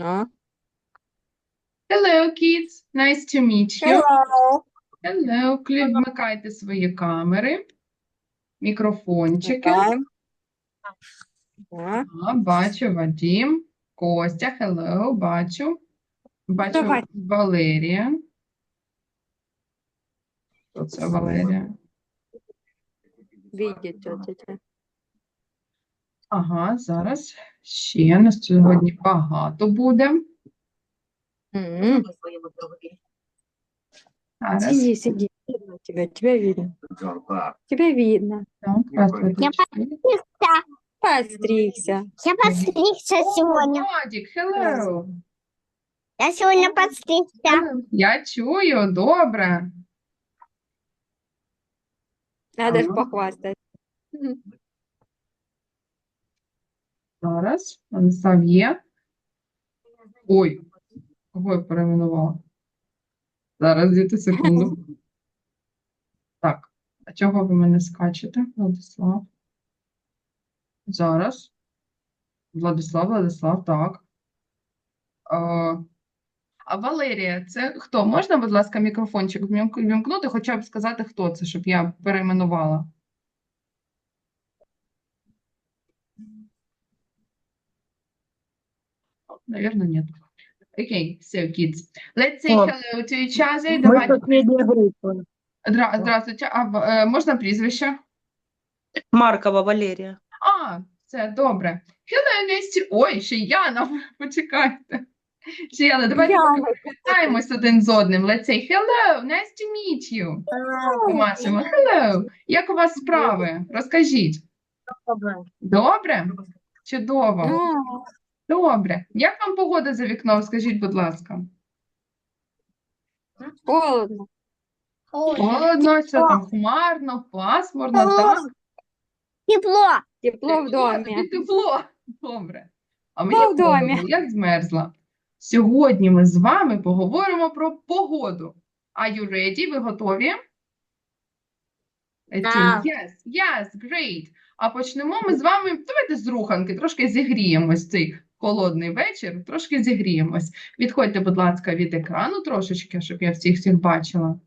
А? Hello, kids. Nice to meet you. Hello. Hello. Клі- Вмикайте свої камери, мікрофончики. Вмикаємо. Так. А, бачу Вадим, Костя, hello, бачу. Бачу Давай. Валерія. Хто це Валерія? Видіть, тетя. Ага, зараз ще нас сьогодні багато буде. М. Зараз. Сиди, сиди. Видно тебя, тебя видно. Тебя видно. Так, здравствуйте. Я Постригся. Я подстригся сегодня. Владик, hello. Я сегодня подстригся. Я чую, добре. Надо ж похвастать. Мгм. Зараз. Владислав є. Ой, кого я перейменувала? Зараз, діти, секунду. Так, а чого ви мене скачете, Владислав? Зараз. Владислав, Владислав, так. А, а Валерія, це хто? Можна, будь ласка, мікрофончик вмімк- вімкнути, хоча б сказати, хто це, щоб я перейменувала? Наверное, нет. Окей, so kids. Let's say О. hello to each other. Давайте. Здра- Здравствуйте. А в- е, можна прізвище? Маркова Валерія. А, це добре. Hello, nice. Ой, ще Яна, почекайте. Ще Яна, давайте Яна. поки привітаємось один з одним. Let's say hello, nice to meet you. Помашемо. Hello. Як у вас справи? Розкажіть. Добре? Чудово. Добре. Як вам погода за вікном? Скажіть, будь ласка. холодно. Холодно, що там хмарно, пасмурно, так? Тепло. Тепло в Тепло, домі. тепло. Добре. А мені Тепло в домі. холодно, я змерзла. Сьогодні ми з вами поговоримо про погоду. Are you ready? Ви готові? See. Так. Yes, yes, great. А почнемо ми з вами, давайте з руханки, трошки зігріємось цей холодний вечір, трошки зігріємось. Відходьте, будь ласка, від екрану трошечки, щоб я всіх всіх бачила.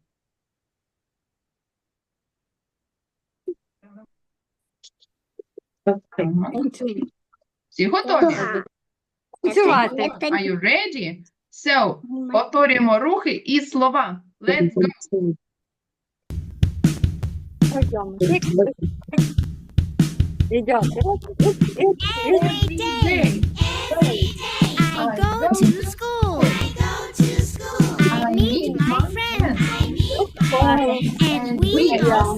Всі готові? Танцювати. Are you ready? So, повторюємо рухи і слова. Let's go. Пойдем. I go to school. I meet my friends. And we all.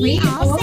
We, we are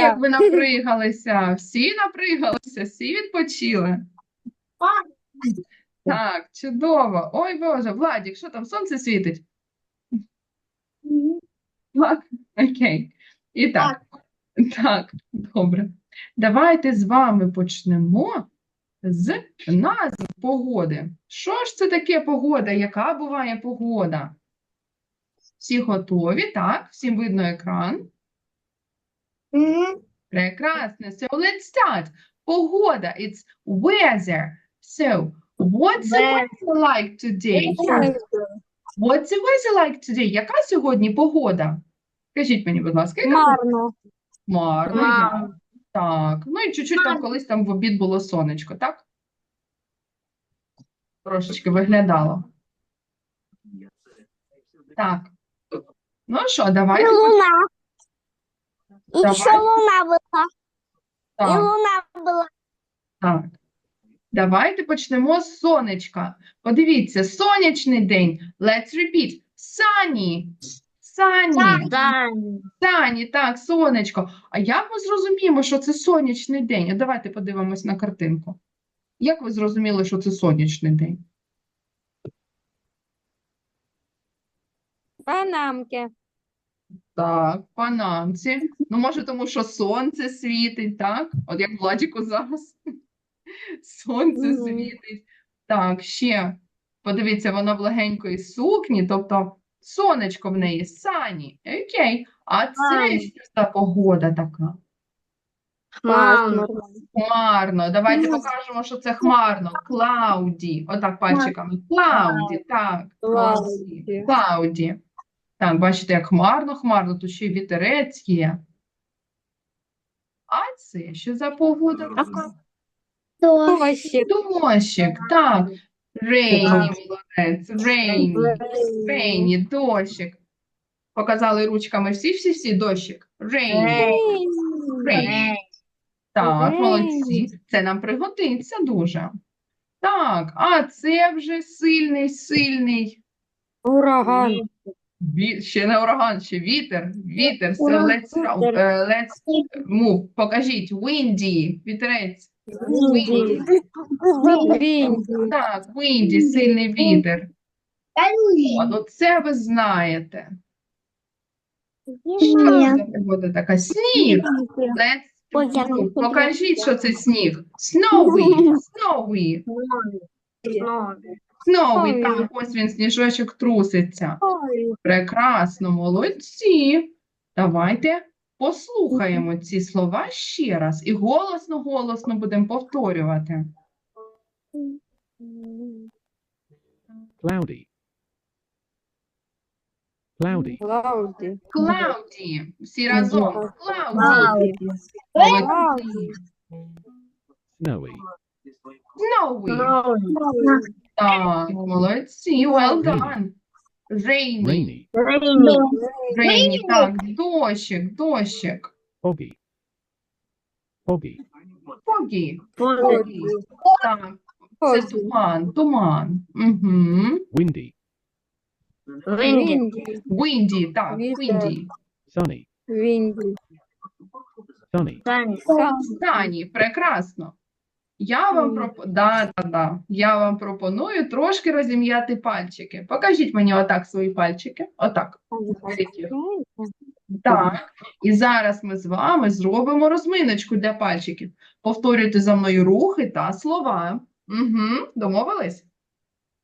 як ви напригалися. Всі напригалися, всі відпочили. Так, чудово. Ой, Боже, Владік, що там, сонце світить? Так, окей. І так, так, добре. Давайте з вами почнемо з назв погоди. Що ж це таке погода? Яка буває погода? Всі готові, так? Всім видно екран? Прекрасно. So let's start. Погода. It's weather. So, what's the weather like today? What's the weather like today? Яка сьогодні погода? Скажіть мені, будь ласка, яка Марно. Хмарно. я- Так. Ну і чуть-чуть там колись там в обід було сонечко, так? Трошечки виглядало. Так. Ну що, давайте. Луна. И Давай. еще луна была. И Так, луна была. так. Давайте почнемо з сонечка. Подивіться, сонячний день. Let's repeat. Sunny. Sunny. Сані, так, сонечко. А як ми зрозуміємо, що це сонячний день? Давайте подивимось на картинку. Як ви зрозуміли, що це сонячний день? Панамки. Так, панамці. Ну, може, тому що сонце світить, так? От як Владіку зараз. Сонце світить. Так, ще. Подивіться, вона в легенької сукні, тобто сонечко в неї, сані. Окей. А це що за погода така? Пасмурно. Хмарно. Давайте покажемо, що це хмарно. Клауді. Отак пальчиками. Клауді, так. Клауді. Клауді. Так, бачите, як хмарно, хмарно, тут ще й вітерець є. А це що за погода? Овощі. Дощик, так. Рейні, молодець. Рейні. Рейні, дощик. Показали ручками всі-всі-всі дощик. Рейні. Рейні. Так, молодці. Це нам пригодиться дуже. Так, а це вже сильний, сильний. Ураган. Ві... Ще не ураган, ще вітер. Вітер. So let's, е, let's move. Покажіть. Windy. Вітерець. Windy. Так, windy, сильний вітер. От Оце ви знаєте. Що це погода така? Сніг. Let's move. Покажіть, що це сніг. Snowy. Snowy. Snowy. Так, ось він, сніжочок труситься. Прекрасно, молодці. Давайте послухаємо ці слова ще раз і голосно-голосно будемо повторювати. Cloudy. Cloudy. Клауді. Cloudy. Всі разом. Cloudy. Молодці. Snowy. Snowy. Так, молодці. Well done. Rainy. Rainy. Rainy. Так, дощик, дощик. Foggy. Foggy. Foggy. Foggy. Так, це туман, туман. Угу. Windy. Вінді. Windy, так, Вітер. windy. Sunny. Вінді. Sunny. Стані, прекрасно. Я вам проп... да, да, да. Я вам пропоную трошки розім'яти пальчики. Покажіть мені отак свої пальчики. Отак. Так. І зараз ми з вами зробимо розминочку для пальчиків. Повторюйте за мною рухи та слова. Угу. Домовились?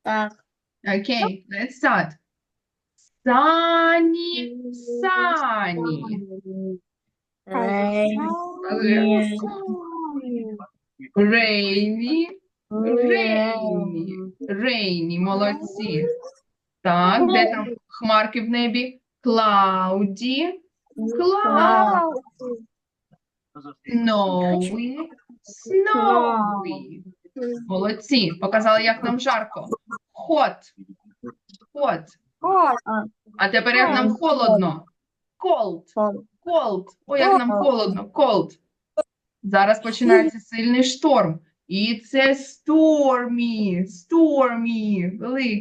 Так. Окей, let's start. Сані, сані. Рейні, рейні, рейні, молодці. Так, де там хмарки в небі? Клауді, клауд, сноуі, сноуі. Молодці, показали, як нам жарко. Хот, хот. А тепер як нам холодно. Cold, cold. Ой, як нам холодно, cold. Зараз починається сильний шторм. І це стормі, стормі, великий.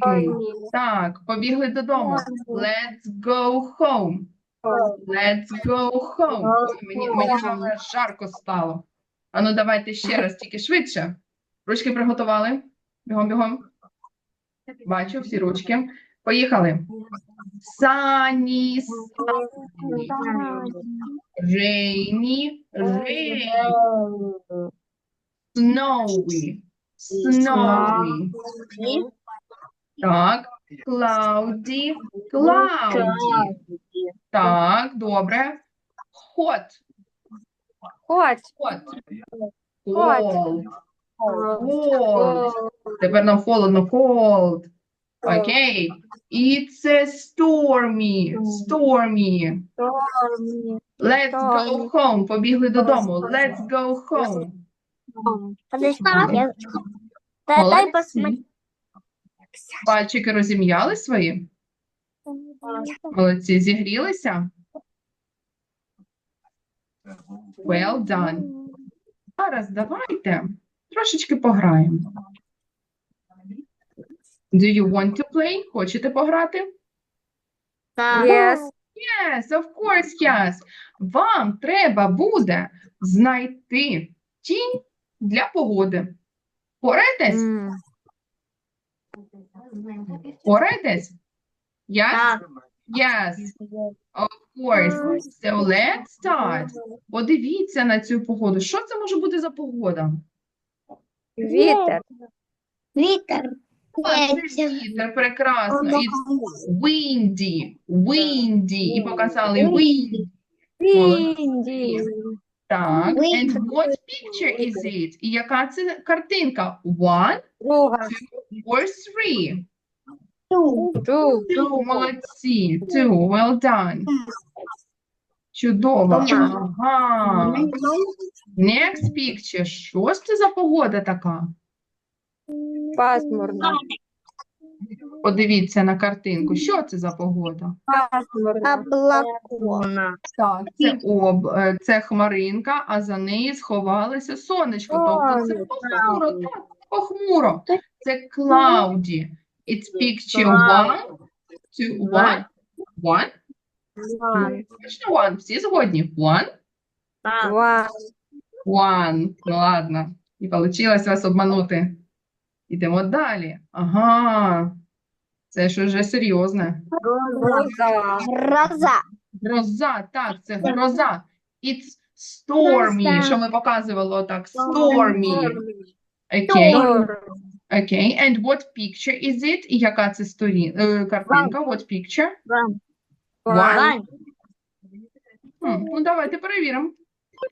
Так, побігли додому. Let's go home. Let's go home. Ой, мені, мені вже жарко стало. Ану, давайте ще раз, тільки швидше. Ручки приготували? Бігом, бігом. Бачу всі ручки. Поїхали. Sunny, sunny. Rainy, rainy. Snowy, Snowy. Так. Cloudy. Cloudy. Так, добре. Hot. Хот. Hot. Cold. Cold. Тепер нам холодно. Cold. Окей. І це stormy. Stormy. Let's go Stormy. home. Побігли додому. Let's go home. Подожди, я... Дай. Пальчики розім'яли свої? Молодці, зігрілися? Well done. Зараз давайте трошечки пограємо. Do you want to play? Хочете пограти? Yes. Yes, of course, yes. Вам треба буде знайти тінь для погоди. Поретесь? М. Поретесь? Yes? Так. Yes, of course. So let's start. Подивіться на цю погоду. Що це може бути за погода? Вітер. Вітер. А, це вітер, прекрасно. It's windy, windy. І показали wind. Вінді. Так. And what picture is it? І яка це картинка? One Друга. or three? Ту. Two, молодці. Two, well done. Чудово. Ага. Next picture. Що ж це за погода така? Пасмурно. Подивіться на картинку. Що це за погода? Пасмурно. Облакона. Так, це об, е, це хмаринка, а за неї сховалося сонечко. Тобто це похмуро, так, похмуро. Це cloudy. It's picture one, two, one, one. Точно one. Всі згодні? One, Два. one. Ну ладно. І вийшло вас обманути. Ідемо далі. Ага. Це ж уже серйозне. Гроза. Гроза. Гроза, так, це гроза. It's stormy, що ми показували отак. Stormy. Окей, окей. And what picture is it? І яка це сторін... е, картинка? What picture? One. Ну, давайте перевіримо.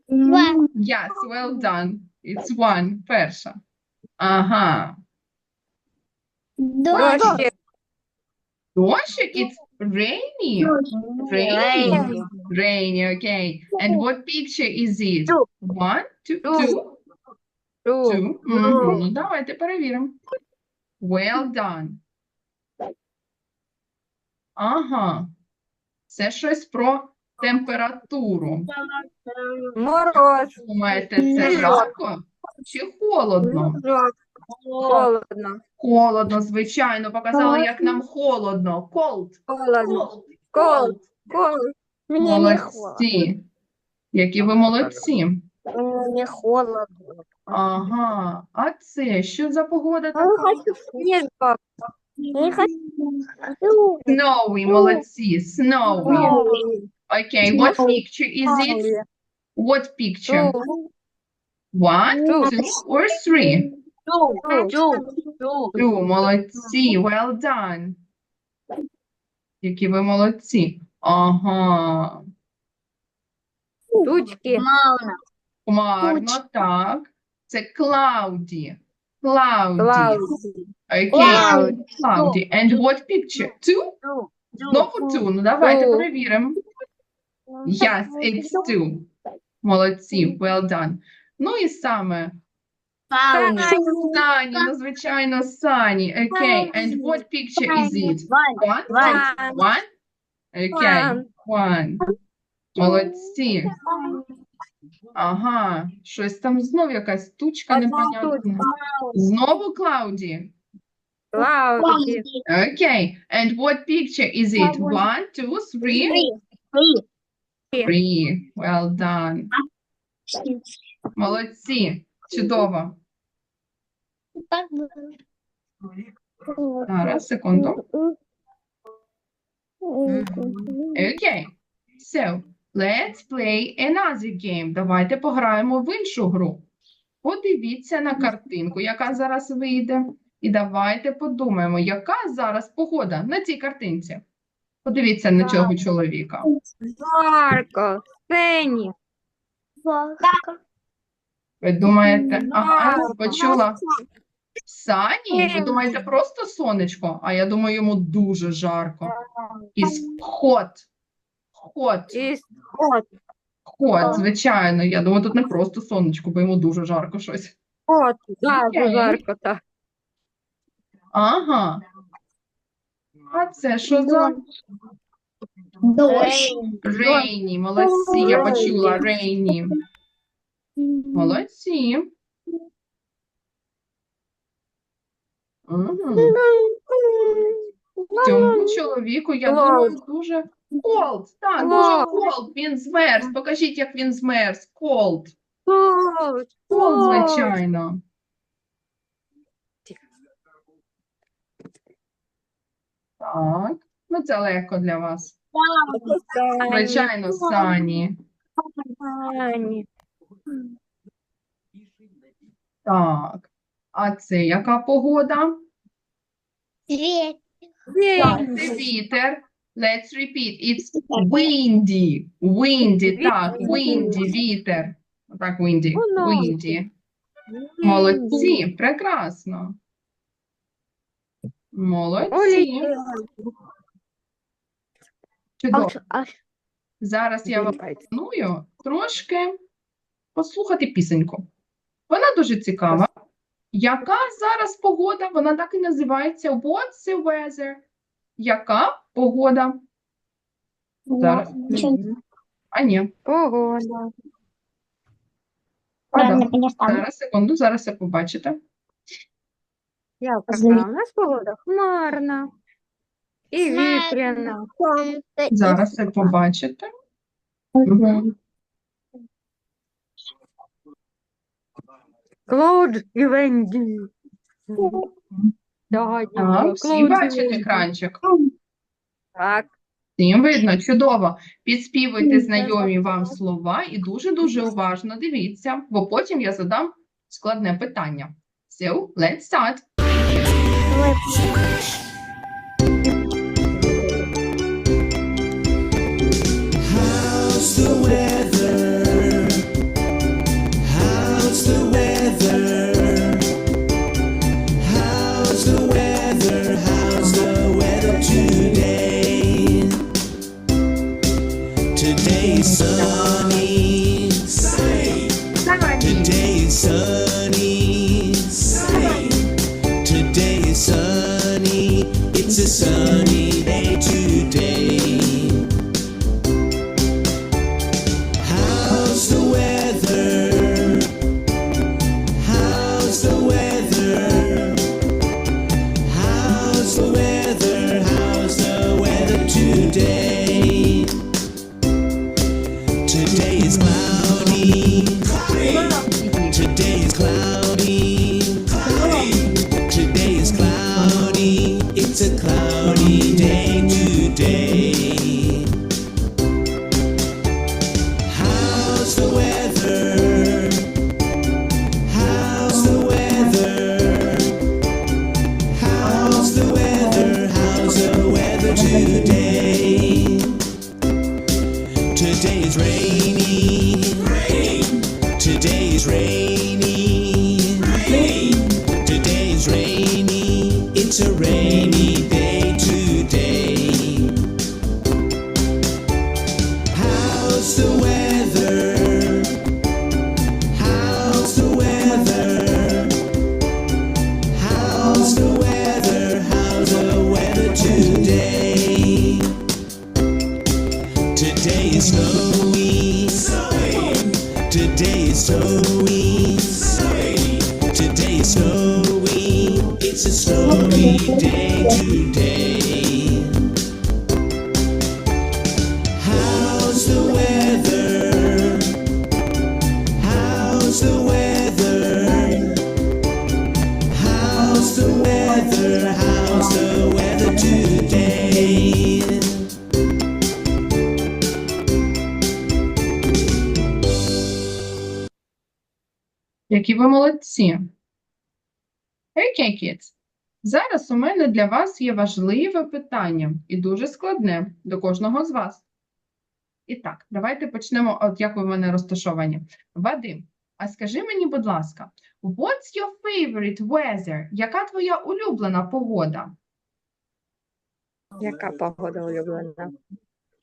One. Yes, well done. It's one. Перша. Ага. Дождь. Дощик. Дощик? It's rainy. Rainy. Rainy, okay. And what picture is it? One, two, Two. Two. Мгм. Ну, давайте перевіримо. Well done. Ага. Це щось про температуру. Мороз. Думаєте, це жарко чи холодно? Холодно. Холодно, звичайно. Показали, як нам холодно. Cold. Холодно. Cold. Cold. Cold. Холодно. Молодці. Які ви молодці. Мне холодно. Ага. А це що за погода Я така? Snowy, молодці. Snowy. Okay, what picture is it? What picture? One, two, or three? Ту. Two, молодці, well done. Які ви молодці. Ага. Тучки. Мауна. Хмарно, так. Це cloudy. Cloudy. Клауди. Okay, Cloud. cloudy. And what picture? Two? Знову two. Ну, давайте перевіримо. Yes, it's two. Молодці, well done. Ну і саме Сауна. Сані, ну, звичайно, Сані. Okay, and what picture is it? One? One. One? Okay, One. one. Молодці. Ага, щось там знов якась тучка Одна непонятна. Знову Клауді. Клауди. Okay, and what picture is it? One, two, three? Three. Well done. Молодці. Чудово. Зараз, секунду. Okay. So, let's play another game. Давайте пограємо в іншу гру. подивіться на картинку, яка зараз вийде. І давайте подумаємо, яка зараз погода на цій картинці. Подивіться на цього чоловіка. Жарко. Сині. Ви думаєте, ага, почула. Сані, ви думаєте, просто сонечко, а я думаю, йому дуже жарко. Із хот. Хот. Хот, звичайно. Я думаю, тут не просто сонечко, бо йому дуже жарко щось. Да, жарко, так. Ага. А це що за Дождь. рейні? Молодці, я почула рейні. Молодці. Угу. Цьому чоловіку, я думаю, дуже cold. Так, дуже Cold. cold. Він змерз. Покажіть, як він змерз. Cold. Ход. Cold, звичайно. Так. Ну, це легко для вас. Звичайно. Сані. Так. А це яка погода? Свет. Так, це вітер. Let's repeat. It's windy. Windy, так, windy, вітер. Так, windy, windy. Молодці, прекрасно. Молодці. Чудово. Зараз я вам пропоную трошки послухати пісеньку. Вона дуже цікава. Яка зараз погода? Вона так і називається What's the weather? Яка погода? Зараз. А ні. Погода. А, да. Зараз, секунду, зараз все побачите. Яка у нас погода? Хмарна. І вітряна. Зараз все побачите. Мгм. Клауд і Венді. Давайте. Так, всі Клауд і бачать Венді. екранчик. Так. Всім видно, чудово. Підспівуйте знайомі вам слова і дуже-дуже уважно дивіться, бо потім я задам складне питання. So, let's start. snowy day today. How's the weather? How's the weather? How's the weather? How's the weather today? Які ви молодці. Okay, kids. Зараз у мене для вас є важливе питання і дуже складне до кожного з вас. І так, давайте почнемо, от як ви в мене розташовані. Вадим, а скажи мені, будь ласка, what's your favorite weather? Яка твоя улюблена погода? Яка погода улюблена?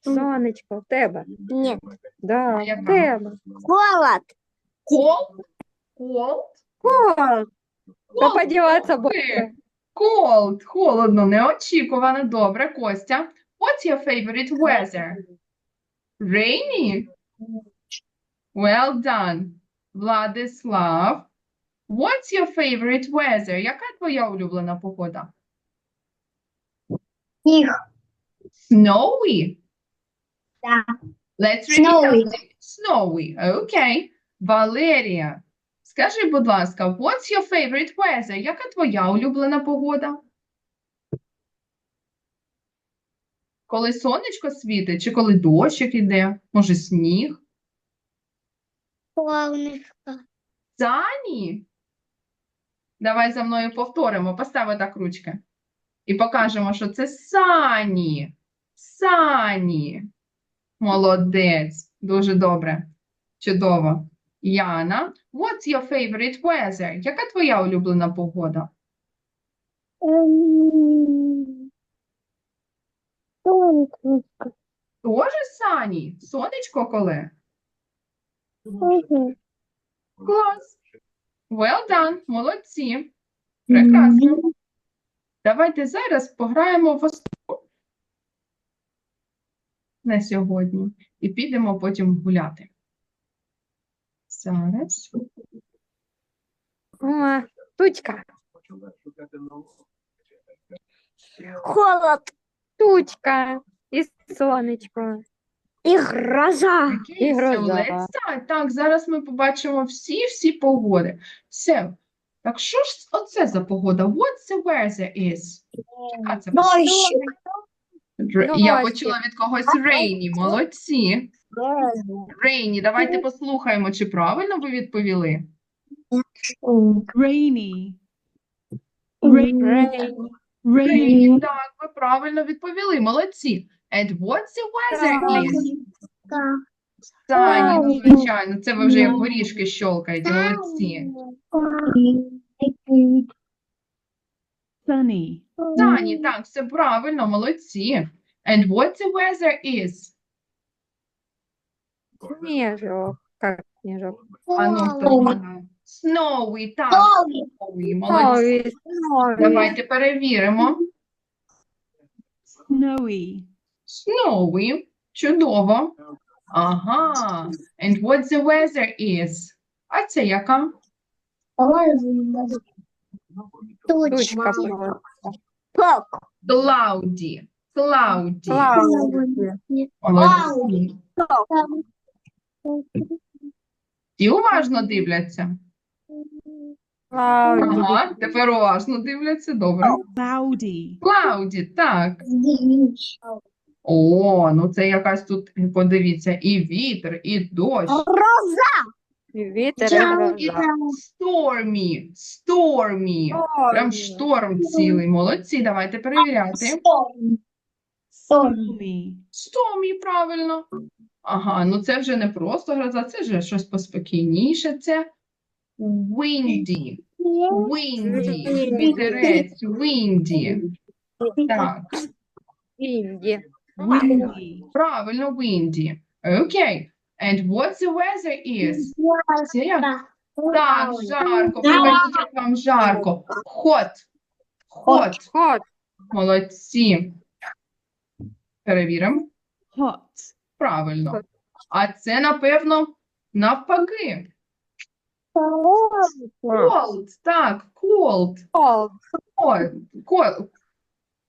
Сонечко, в тебе. Нет. Да, Яка? в тебе. Холод. Cold? Cold? Холод. Та Cold. подіватися буде. Cold, холодно, неочікувано. Добре, Костя. What's your favorite weather? Rainy? Well done. Владислав. What's your favorite weather? Яка твоя улюблена погода? Сніг. Snowy? Да. Let's repeat Snowy. Snowy. Окей. Валерія. Скажи, будь ласка, what's your favorite weather? Яка твоя улюблена погода? Коли сонечко світить, чи коли дощик іде? Може, сніг? Солнышко. Сані? Давай за мною повторимо. Постав так ручки. І покажемо, що це сані. Сані. Молодець. Дуже добре. Чудово. Яна, what's your favorite weather? Яка твоя улюблена погода? Эм, Солнышко. Тоже сані? Сонечко коли? Клас. Well done. Молодці. Прекрасно. Давайте зараз пограємо в останню на сьогодні і підемо потім гуляти. Зараз. О, тучка. Холод. Тучка. І сонечко. И гроза. І гроза. let's. Так, зараз ми побачимо всі-всі погоди. Все. Так що ж оце за погода? What's the weather is? Це погода? Р- Я почула від когось rainy. Молодці. Rainy. Давайте послухаємо, чи правильно ви відповіли. Rainy. Рейні. Rainy. Так, ви правильно відповіли. Молодці. And what's the weather is? Сані, ну, звичайно, це ви вже як горішки щолкаєте. Молодці. Sunny. Сані, так, все правильно, молодці. And what's the weather is? Сніжок. Як сніжок? А ну, хто знає? Snowy, так, snowy, молодці. Давайте перевіримо. Snowy. Snowy, чудово. Ага. And what's the weather is? А це яка? Тучка. була. Cloudy. Cloudy. Молодці. І уважно дивляться. Ага, тепер уважно дивляться, добре. Cloudy. Cloudy, так. О, ну це якась тут, подивіться, і вітер, і дощ. І Вітер і. Stormy, stormy. Прям шторм цілий. Молодці, давайте перевіряти. Stormy. Stormy, правильно. Ага, ну це вже не просто гроза, це вже щось поспокійніше. Це windy, windy, вітерець, windy. Так, Інді. Windy. правильно, windy. Окей. And what's the weather is? Це як? Так, жарко. Покажіть, як вам жарко. Hot. Hot. Хот. Молодці. Перевіримо. Hot. Правильно. А це, напевно, навпаки. Cold. Так, cold. Cold.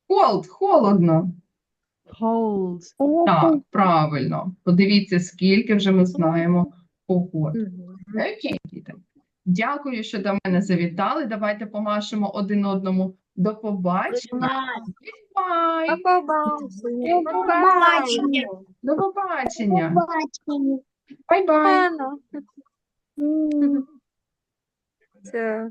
Cold. Холодно. Cold. Так, правильно. Подивіться, скільки вже ми знаємо погод. Окей, діти. Дякую, що до мене завітали. Давайте помашемо один одному. До побачення. До побачення. До побачення. Бай-бай. Це